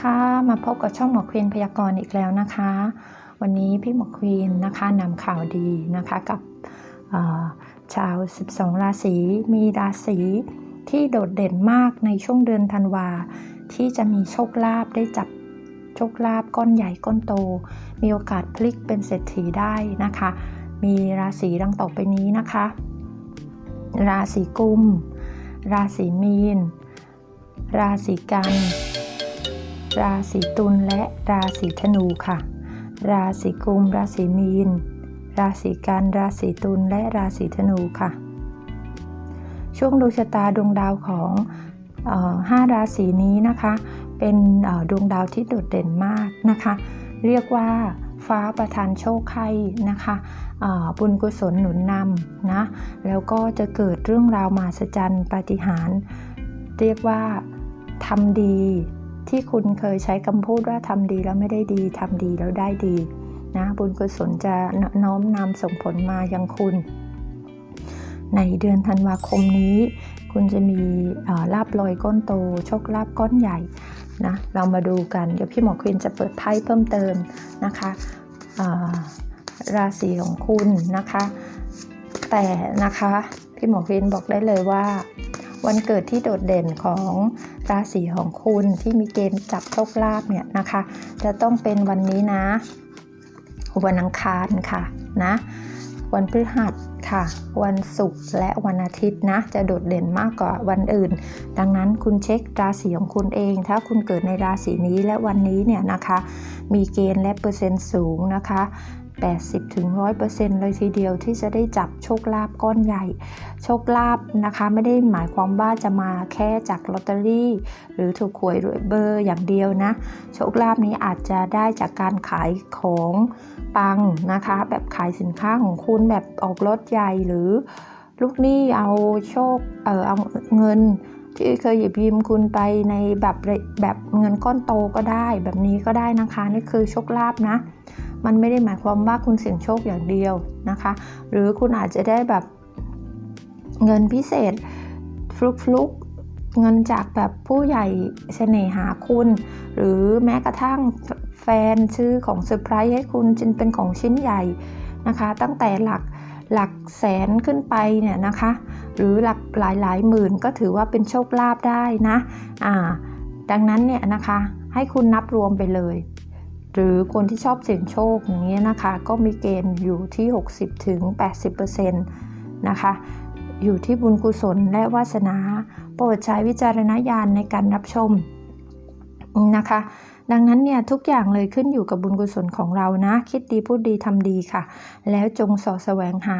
ค่ะ มาพบกับช่องหมอควีนพยากรณ์อีกแล้วนะคะ วันนี้พี่หมอควีนนะคะนำข่าวดีนะคะกับเอ่อชาว 12 ราศีมีราศีที่โดดเด่นมากในช่วงเดือนธันวา ที่จะมีโชคลาภได้จับโชคลาภก้อนใหญ่ก้อนโต มีโอกาสพลิกเป็นเศรษฐีได้นะคะ มีราศีดังต่อไปนี้นะคะ ราศีกุม ราศีมีน ราศีกัน ราศีตุลและราศีธนูค่ะ ราศีกุม ราศีมีน ราศีกันราศีตุลและราศีธนูค่ะ ช่วงดวงชะตาดวงดาวของออห้าราศีนี้นะคะ เป็นดวงดาวที่โดดเด่นมากนะคะ เรียกว่าฟ้าประทานโชคให้นะคะบุญกุศลหนุนนำนะ แล้วก็จะเกิดเรื่องราวมหัศจรรย์ปาฏิหาริย์เรียกว่าทำดี ที่คุณเคยใช้คำพูดว่าทำดีแล้วไม่ได้ดีทำดีแล้วได้ดีนะบุญกุศลจะน้อมนำส่งผลมายังคุณ ในเดือนธันวาคมนี้ คุณจะมีลาบลอยก้อนโตโชคลาบก้อนใหญ่นะเรามาดูกันเดี๋ยวพี่หมอควินจะเปิดไพ่เพิ่มเติมนะคะราศีของคุณนะคะ แต่นะคะพี่หมอควินบอกได้เลยว่า วันเกิดที่โดดเด่นของราศีของคุณที่มีเกณฑ์จับโชคลาภเนี่ยนะคะ จะต้องเป็นวันนี้นะ วันอังคารค่ะนะวันพฤหัสค่ะ วันศุกร์และวันอาทิตย์นะ จะโดดเด่นมากกว่าวันอื่น ดังนั้นคุณเช็คราศีของคุณเอง ถ้าคุณเกิดในราศีนี้และวันนี้เนี่ยนะคะ มีเกณฑ์และเปอร์เซ็นต์สูงนะคะ 80ถึง100%เลยทีเดียวที่จะได้จับโชคลาภก้อนใหญ่ โชคลาภนะคะไม่ได้หมายความว่าจะมาแค่จากลอตเตอรี่ หรือถูกหวยรวยเบอร์อย่างเดียวนะ โชคลาภนี้อาจจะได้จากการขายของปังนะคะ แบบขายสินค้าของคุณแบบออกรถใหญ่หรือลูกหนี้เอาโชคเออเอาเงินที่เคยหยิบยืมคุณไปในแบบแบบเงินก้อนโตก็ได้ แบบนี้ก็ได้นะคะ นี่คือโชคลาภนะ มันไม่ได้หมายความว่าคุณเสี่ยงโชคอย่างเดียวนะคะ หรือคุณอาจจะได้แบบเงินพิเศษฟลุกฟลุกเงินจากแบบผู้ใหญ่เสน่หาคุณ หรือแม้กระทั่งแฟนซื้อของเซอร์ไพรส์ให้คุณจนเป็นของชิ้นใหญ่นะคะ ตั้งแต่หลักหลักแสนขึ้นไปเนี่ยนะคะ หรือหลักหลายหลายหมื่นก็ถือว่าเป็นโชคลาภได้นะอ่าดังนั้นเนี่ยนะคะให้คุณนับรวมไปเลย หรือคนที่ชอบเสี่ยงโชคอย่างนี้ยนะคะ ก็มีเกณฑ์อยู่ที่ 60ถึง80%นะคะ อยู่ที่บุญกุศลและวาสนา โปรดใช้วิจารณญาณในการรับชมนะคะ ดังนั้นเนี่ยทุกอย่างเลยขึ้นอยู่กับบุญกุศลของเรานะ คิดดีพูดดีทำดีค่ะ แล้วจงสอแสวงหา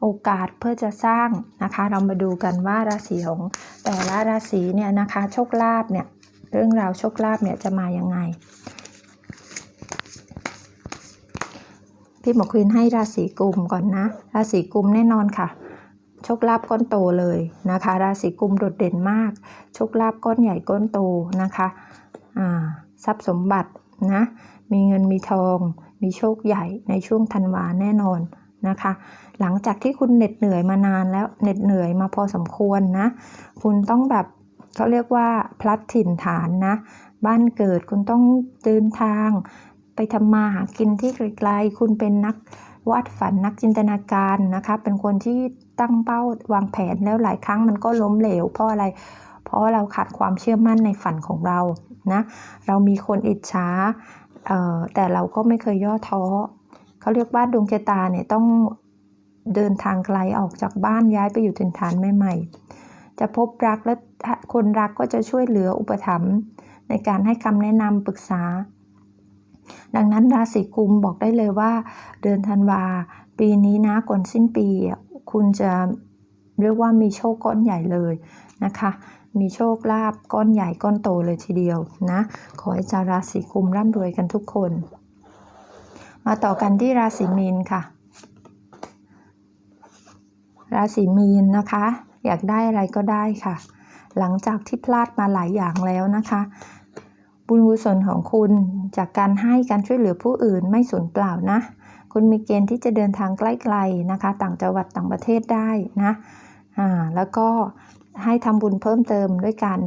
โอกาสเพื่อจะสร้างนะคะ เรามาดูกันว่าราศีของแต่ละราศีเนี่ยนะคะโชคลาภเนี่ยเรื่องราวโชคลาภเนี่ยจะมายังไง พี่หมอควินให้ราศีกุมก่อนนะ ราศีกุมแน่นอนค่ะ โชคลาภก้อนโตเลยนะคะ ราศีกุมโดดเด่นมาก โชคลาภก้อนใหญ่ก้อนโตนะคะทรัพย์สมบัตินะ มีเงินมีทอง มีโชคใหญ่ในช่วงธันวาแน่นอนนะคะ หลังจากที่คุณเหน็ดเหนื่อยมานานแล้วเหน็ดเหนื่อยมาพอสมควรนะ คุณต้องแบบเขาเรียกว่าพลัดถิ่นฐานนะ บ้านเกิดคุณต้องเดินทาง ไปทำมาหากินที่ไกลๆคุณเป็นนักวาดฝันนักจินตนาการนะคะ เป็นคนที่ตั้งเป้าวางแผนแล้วหลายครั้งมันก็ล้มเหลวเพราะอะไร เพราะเราขาดความเชื่อมั่นในฝันของเรานะเรามีคนอิจฉาเอ่อแต่เราก็ไม่เคยย่อท้อเขาเรียกว่าดวงชะตาเนี่ยต้องเดินทางไกลออกจากบ้านย้ายไปอยู่ถิ่นฐานใหม่ๆ จะพบรักและคนรักก็จะช่วยเหลืออุปถัมภ์ในการให้คำแนะนำปรึกษา ดังนั้นราศีกุมบอกได้เลยว่า เดือนธันวา ปีนี้นะก่อนสิ้นปีอะคุณจะเรียกว่ามีโชคก้อนใหญ่เลยนะคะมีโชคลาภก้อนใหญ่ก้อนโตเลยทีเดียวนะ ขอให้ชาวราศีกุมร่ำรวยกันทุกคน มาต่อกันที่ราศีมีนค่ะ ราศีมีนนะคะ อยากได้อะไรก็ได้ค่ะ หลังจากที่พลาดมาหลายอย่างแล้วนะคะ บุญกุศลของคุณจากการให้การช่วยเหลือผู้อื่นไม่สูญเปล่านะ คุณมีเกณฑ์ที่จะเดินทางใกล้ๆนะคะ ต่างจังหวัดต่างประเทศได้นะอ่าแล้วก็ให้ทำบุญเพิ่มเติมด้วยกัน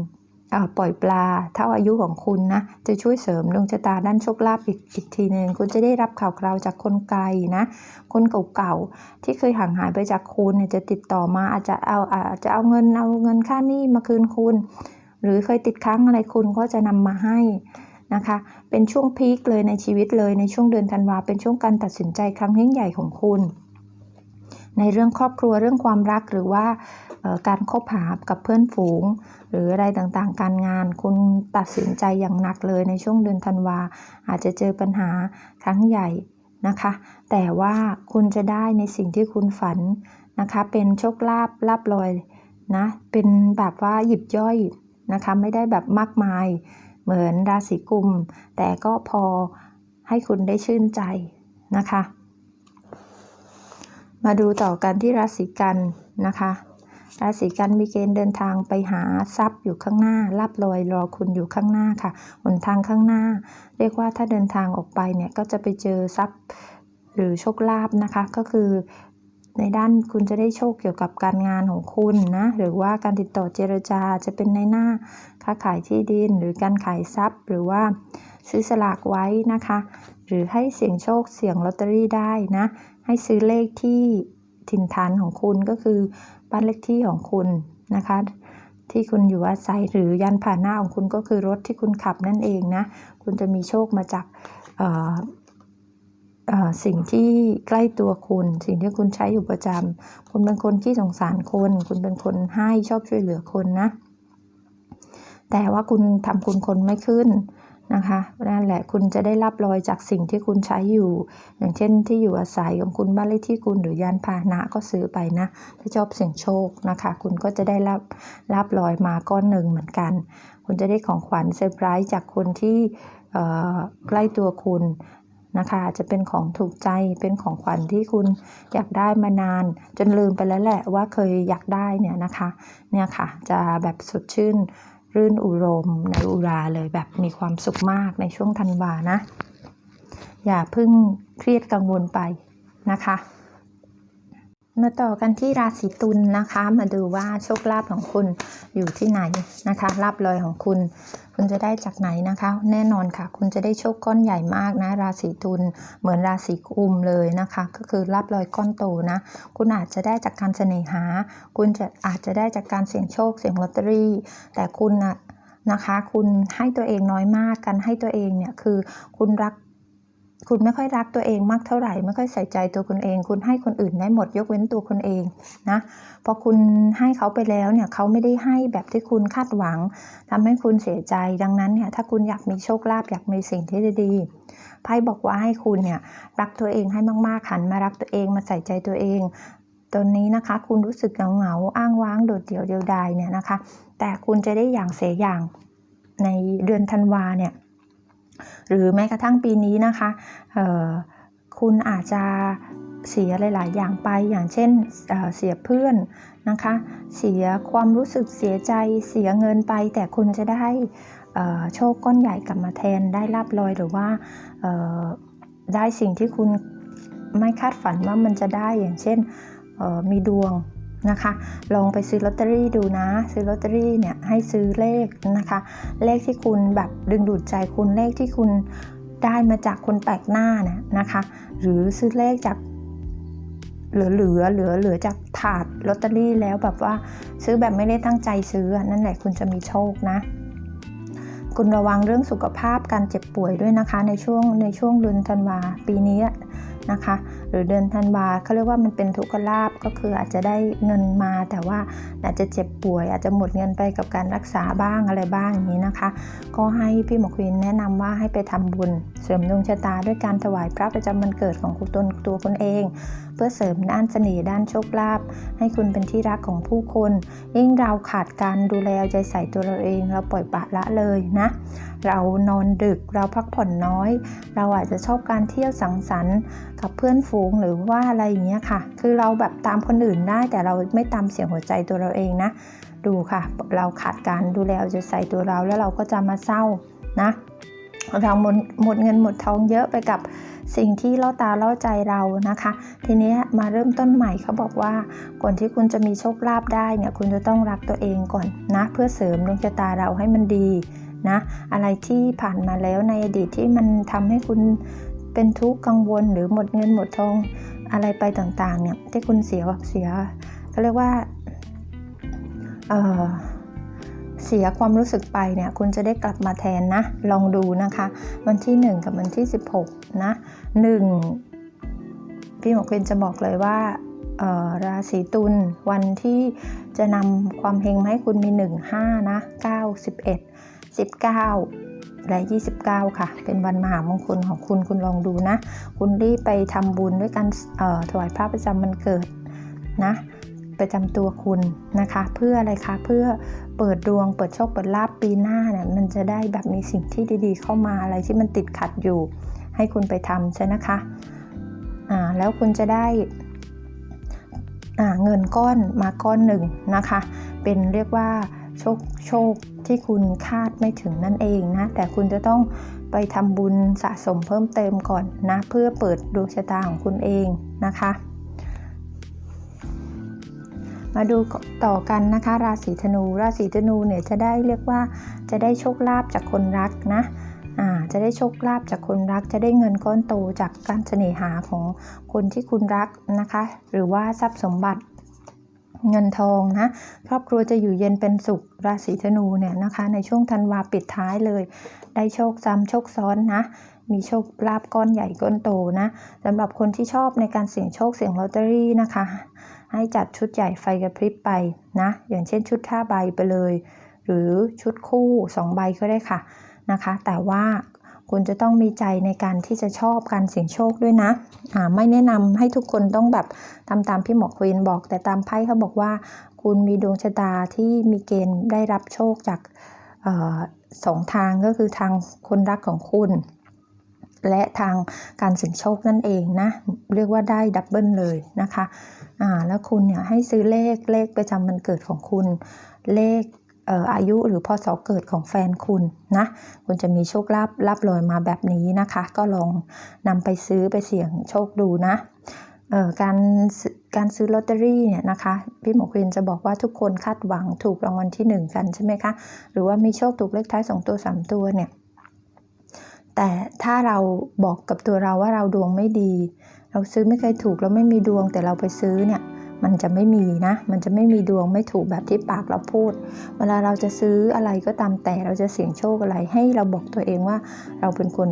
ปล่อยปลาเท่าอายุของคุณนะ จะช่วยเสริมดวงชะตาด้านโชคลาภอีกอีกทีหนึ่งคุณจะได้รับข่าวคราวจากคนไกลนะ คนเก่าๆที่เคยห่างหายไปจากคุณเนี่ยจะติดต่อมาอาจจะเอาอาจจะเอาเงินเอาเงินค่าหนี้มาคืนคุณ หรือเคยติดค้างอะไรคุณก็จะนำมาให้นะคะ เป็นช่วงพีคเลยในชีวิตเลยในช่วงเดือนธันวาเป็นช่วงการตัดสินใจครั้งยิ่งใหญ่ของคุณ ในเรื่องครอบครัวเรื่องความรักหรือว่าการคบหากับเพื่อนฝูง หรืออะไรต่างๆ การงาน คุณตัดสินใจอย่างหนักเลยในช่วงเดือนธันวา อาจจะเจอปัญหาครั้งใหญ่นะคะ แต่ว่าคุณจะได้ในสิ่งที่คุณฝันนะคะ เป็นโชคลาภลาบลอยนะ เป็นแบบว่าหยิบย่อย นะคะไม่ได้แบบมากมาย เหมือนราศีกุม แต่ก็พอให้คุณได้ชื่นใจนะคะ มาดูต่อกันที่ราศีกันนะคะราศีกันมีเกณฑ์เดินทางไปหาทรัพย์อยู่ข้างหน้ารับลอยรอคุณอยู่ข้างหน้าค่ะหนทางข้างหน้า เรียกว่าถ้าเดินทางออกไปเนี่ยก็จะไปเจอทรัพย์หรือโชคลาภนะคะ ก็คือ ในด้านคุณจะได้โชคเกี่ยวกับการงานของคุณนะหรือว่าการติดต่อเจรจาจะเป็นในหน้าค้าขายที่ดิน หรือการขายทรัพย์ หรือว่าซื้อสลากไว้นะคะ หรือให้เสี่ยงโชคเสี่ยงลอตเตอรี่ได้นะให้ซื้อเลขที่ถิ่นฐานของคุณก็คือบ้านเลขที่ของคุณนะคะ ที่คุณอยู่อาศัยหรือยานผ่านหน้าของคุณก็คือรถที่คุณขับนั่นเองนะคุณจะมีโชคมาจากเอ่อ สิ่งที่ใกล้ตัวคุณ สิ่งที่คุณใช้อยู่ประจำคุณเป็นคนที่สงสารคน คุณเป็นคนให้ชอบช่วยเหลือคนนะ แต่ว่าคุณทำคุณคนไม่ขึ้นนะคะนั่นแหละคุณจะได้รับรอยจากสิ่งที่คุณใช้อยู่ อย่างเช่นที่อยู่อาศัยของคุณบ้านเลขที่คุณหรือยานพาหนะก็ซื้อไปนะ ถ้าชอบเสี่ยงโชคนะคะ คุณก็จะได้รับรับรอยมาก้อนหนึ่งเหมือนกัน คุณจะได้ของขวัญเซอร์ไพรส์จากคนที่ใกล้ตัวคุณ นะคะจจะเป็นของถูกใจเป็นของขวัญที่คุณอยากได้มานาน จนลืมไปแล้วแหละว่าเคยอยากได้เนี่ยนะคะเนี่ยค่ะจะแบบสดชื่นรื่นอุรมในอุราเลยแบบมีความสุขมากในช่วงธันวานะ อย่าเพิ่งเครียดกังวลไปนะคะ มาต่อกันที่ราศีตุลนะคะ มาดูว่าโชคลาภของคุณอยู่ที่ไหนนะคะลาบลอยของคุณ คุณจะได้จากไหนนะคะ แน่นอนค่ะ คุณจะได้โชคก้อนใหญ่มากนะ ราศีตุลเหมือนราศีกุมเลยนะคะ ก็คือลาบลอยก้อนโตนะ คุณอาจจะได้จากการเสน่หา คุณจะอาจจะได้จากการเสี่ยงโชคเสี่ยงลอตเตอรี่ แต่คุณนะนะคะ คุณให้ตัวเองน้อยมาก การให้ตัวเองเนี่ยคือคุณรัก คุณไม่ค่อยรักตัวเองมากเท่าไหร่ ไม่ค่อยใส่ใจตัวคุณเอง คุณให้คนอื่นได้หมดยกเว้นตัวคุณเองนะพอคุณให้เขาไปแล้วเนี่ยเขาไม่ได้ให้แบบที่คุณคาดหวังทำให้คุณเสียใจดังนั้นเนี่ยถ้าคุณอยากมีโชคลาภอยากมีสิ่งที่ดีๆไพ่บอกว่าให้คุณเนี่ยรักตัวเองให้มากๆหันมารักตัวเองมาใส่ใจตัวเองตอนนี้นะคะ คุณรู้สึกเหงาๆอ้างว้างโดดเดี่ยวเดียวดายเนี่ยนะคะ แต่คุณจะได้อย่างเสียอย่างในเดือนธันวาเนี่ย หรือแม้กระทั่งปีนี้นะคะคุณอาจจะเสียหลาย ๆ อย่างไป อย่างเช่นเเสียเพื่อนนะคะ เสียความรู้สึกเสียใจ เสียเงินไป แต่คุณจะได้โชคก้อนใหญ่กลับมาแทน ได้ลาบลอยหรือว่าได้สิ่งที่คุณไม่คาดฝันว่ามันจะได้ อย่างเช่นมีดวง นะคะ ลองไปซื้อลอตเตอรี่ดูนะ ซื้อลอตเตอรี่เนี่ยให้ซื้อเลขนะคะ เลขที่คุณแบบดึงดูดใจคุณเลขที่คุณได้มาจากคนแปลกหน้านะนะคะ หรือซื้อเลขจากเหลือเหลือเหลือเหลือจากถาดลอตเตอรี่แล้วแบบว่าซื้อแบบไม่ได้ตั้งใจซื้อนั่นแหละคุณจะมีโชคนะ คุณระวังเรื่องสุขภาพการเจ็บป่วยด้วยนะคะ ในช่วงในช่วงเดือนธันวาปีนี้ นะคะ หรือเดือนธันวาเขาเรียกว่ามันเป็นทุกขลาบก็คืออาจจะได้เงินมา แต่ว่าอาจจะเจ็บป่วย อาจจะหมดเงินไปกับการรักษาบ้างอะไรบ้างอย่างนี้นะคะ ก็ให้พี่หมอควินแนะนำว่าให้ไปทำบุญ เสริมดวงชะตาด้วยการถวายพระประจำวันเกิดของคุณตนตัวคุณเอง เพื่อเสริมด้านเสน่ห์ด้านโชคลาภให้คุณเป็นที่รักของผู้คน ยิ่งเราขาดการดูแลใจใส่ตัวเราเอง เราปล่อยปละละเลยนะ เรานอนดึกเราพักผ่อนน้อย เราอาจจะชอบการเที่ยวสังสรรค์ กับเพื่อนฝูงหรือว่าอะไรอย่างเงี้ยค่ะ คือเราแบบตามคนอื่นได้แต่เราไม่ตามเสียงหัวใจตัวเราเองนะ ดูค่ะ เราขาดการดูแลเอาใส่ตัวเราแล้วเราก็จะมาเศร้านะ เราหมดหมดเงินหมดทองเยอะไปกับสิ่งที่ล่อตาล่อใจเรานะคะ ทีนี้มาเริ่มต้นใหม่เขาบอกว่าก่อนที่คุณจะมีโชคลาภได้เนี่ยคุณจะต้องรักตัวเองก่อนนะ เพื่อเสริมดวงชะตาเราให้มันดีนะอะไรที่ผ่านมาแล้วในอดีตที่มันทำให้คุณ เป็นทุกข์กังวลหรือหมดเงินหมดทองอะไรไปต่างๆเนี่ยที่คุณเสียเสียเขาเรียกว่าเออเสียความรู้สึกไปเนี่ยคุณจะได้กลับมาแทนนะ ลองดูนะคะ วันที่ 1 กับวันที่ 16 นะ 1 พี่หมอควินจะบอกเลยว่าราศีตุลวันที่จะนำความเฮงมาให้คุณมี 1 5 นะ 9 11 19 และ 29 ค่ะ เป็นวันมหามงคลของคุณคุณลองดูนะ คุณรีบไปทำบุญด้วยการถวายพระประจำวันเกิดนะประจำตัวคุณนะคะ เพื่ออะไรคะเพื่อเปิดดวงเปิดโชคเปิดลาบปีหน้าเนี่ยมันจะได้แบบมีสิ่งที่ดีๆ เข้ามาอะไรที่มันติดขัดอยู่ ให้คุณไปทำใช่นะคะอ่าแล้วคุณจะได้อ่าเงินก้อนมาก้อนหนึ่งนะคะ เป็นเรียกว่า โชคโชคที่คุณคาดไม่ถึงนั่นเองนะ แต่คุณจะต้องไปทำบุญสะสมเพิ่มเติมก่อนนะ เพื่อเปิดดวงชะตาของคุณเองนะคะ มาดูต่อกันนะคะ ราศีธนู ราศีธนูเนี่ยจะได้เรียกว่าจะได้โชคลาภจากคนรักนะจะได้โชคลาภจากคนรัก จะได้เงินก้อนโตจากการเสน่หาของคนที่คุณรักนะคะ หรือว่าทรัพย์สมบัติ เงินทองนะครอบครัวจะอยู่เย็นเป็นสุขราศีธนูเนี่ยนะคะ ในช่วงธันวาปิดท้ายเลย ได้โชคซ้ำโชคซ้อนนะ มีโชคลาภก้อนใหญ่ก้อนโตนะสำหรับคนที่ชอบในการเสี่ยงโชคเสี่ยงลอตเตอรี่นะคะ ให้จัดชุดใหญ่ไฟกระพริบไปนะ อย่างเช่นชุด5ใบไปเลย หรือชุดคู่ 2 ใบก็ได้ค่ะนะคะ แต่ว่า คุณจะต้องมีใจในการที่จะชอบการเสี่ยงโชคด้วยนะอ่าไม่แนะนำให้ทุกคนต้องแบบทำตามพี่หมอควีนบอก แต่ตามไพ่เขาบอกว่า คุณมีดวงชะตาที่มีเกณฑ์ได้รับโชคจากออสองทางก็คือทางคนรักของคุณและทางการเสี่ยงโชคนั่นเองนะ เรียกว่าได้ดับเบิลเลยนะคะอ่าแล้วคุณเนี่ยให้ซื้อเลขเลขประจำวันเกิดของคุณ เลข อายุหรือพศเกิดของแฟนคุณนะคุณจะมีโชคลาภลาบลอยมาแบบนี้นะคะ ก็ลองนำไปซื้อไปเสี่ยงโชคดูนะการการซื้อลอตเตอรี่เนี่ยนะคะพี่หมอควินจะบอกว่าทุกคนคาดหวังถูกรางวัลที่หนึ่งกันใช่ไหมคะ หรือว่ามีโชคถูกเลขท้ายสองตัวสามตัวเนี่ยแต่ถ้าเราบอกกับตัวเราว่าเราดวงไม่ดี เราซื้อไม่เคยถูกแล้วไม่มีดวงแต่เราไปซื้อเนี่ย มันจะไม่มีนะ มันจะไม่มีดวงไม่ถูกแบบที่ปากเราพูด เวลาเราจะซื้ออะไรก็ตามแต่เราจะเสี่ยงโชคอะไร ให้เราบอกตัวเองว่าเราเป็นคน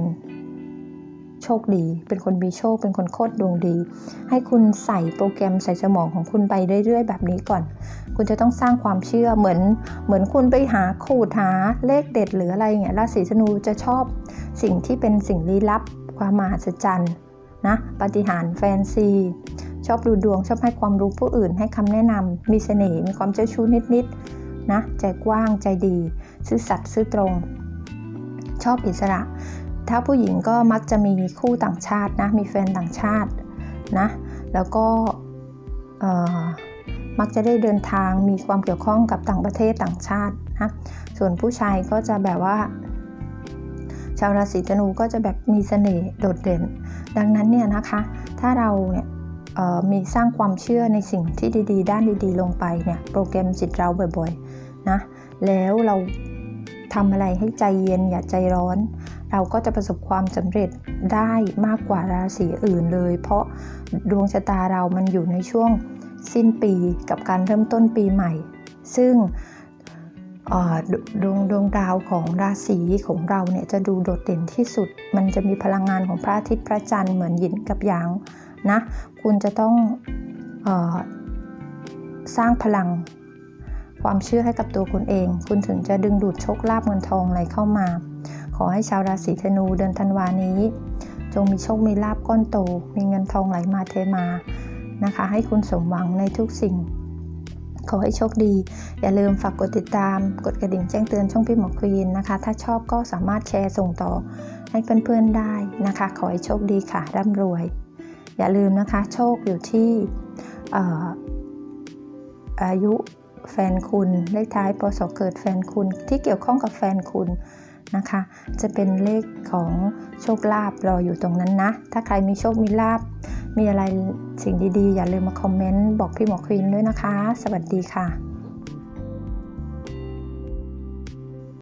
โชคดี เป็นคนมีโชค เป็นคนโคตรดวงดี ให้คุณใส่โปรแกรมใส่สมองของคุณไปเรื่อยๆ แบบนี้ก่อน คุณจะต้องสร้างความเชื่อเหมือน เหมือนคุณไปหาขูดหาเลขเด็ดหรืออะไรเงี้ยราศีธนูจะชอบสิ่งที่เป็นสิ่งลี้ลับ ความมหัศจรรย์นะปฏิหารแฟนซี ชอบดูดวง ชอบให้ความรู้ผู้อื่น ให้คำแนะนำมีเสน่ห์ มีความเจ้าชู้นิดๆนะ ใจกว้าง ใจดี ซื่อสัตย์ ซื่อตรง ชอบอิสระ ถ้าผู้หญิงก็มักจะมีคู่ต่างชาตินะ มีแฟนต่างชาตินะ แล้วก็มักจะได้เดินทาง มีความเกี่ยวข้องกับต่างประเทศต่างชาตินะ ส่วนผู้ชายก็จะแบบว่า ชาวราศีธนูก็จะแบบมีเสน่ห์โดดเด่น ดังนั้นเนี่ยนะคะ ถ้าเราเนี่ย มีสร้างความเชื่อในสิ่งที่ดีๆ ด้านดีๆ ลงไปเนี่ยโปรแกรมจิตเราบ่อยๆนะแล้วเราทำอะไรให้ใจเย็นอย่าใจร้อน เราก็จะประสบความสำเร็จได้มากกว่าราศีอื่นเลย เพราะดวงชะตาเรามันอยู่ในช่วงสิ้นปีกับการเริ่มต้นปีใหม่ ซึ่งดวงดวงดาวของราศีของเราเนี่ยจะดูโดดเด่นที่สุด มันจะมีพลังงานของพระอาทิตย์พระจันทร์เหมือนหยินกับหยาง นะ คุณจะต้องออสร้างพลังความเชื่อให้กับตัวคุณเอง คุณถึงจะดึงดูดโชคลาภเงินทองอะไรเข้ามา ขอให้ชาวราศีธนูเดือนธันวานี้ จงมีโชค มีลาภก้อนโต มีเงินทองไหลมาเทมา นะคะ ให้คุณสมหวังในทุกสิ่ง ขอให้โชคดี อย่าลืมฝากกดติดตาม กดกระดิ่งแจ้งเตือนช่องพี่หมอควีนนะคะ ถ้าชอบก็สามารถแชร์ส่งต่อให้เพื่อนๆได้นะคะ ขอให้โชคดีค่ะ ร่ำรวย อย่าลืมนะคะ โชคอยู่ที่อายุแฟนคุณเลขท้ายปศเกิดแฟนคุณที่เกี่ยวข้องกับแฟนคุณนะคะ จะเป็นเลขของโชคลาภรออยู่ตรงนั้นนะ ถ้าใครมีโชคมีลาภมีอะไรสิ่งดีๆ อย่าลืมมาคอมเมนต์บอกพี่หมอควีนด้วยนะคะ สวัสดีค่ะ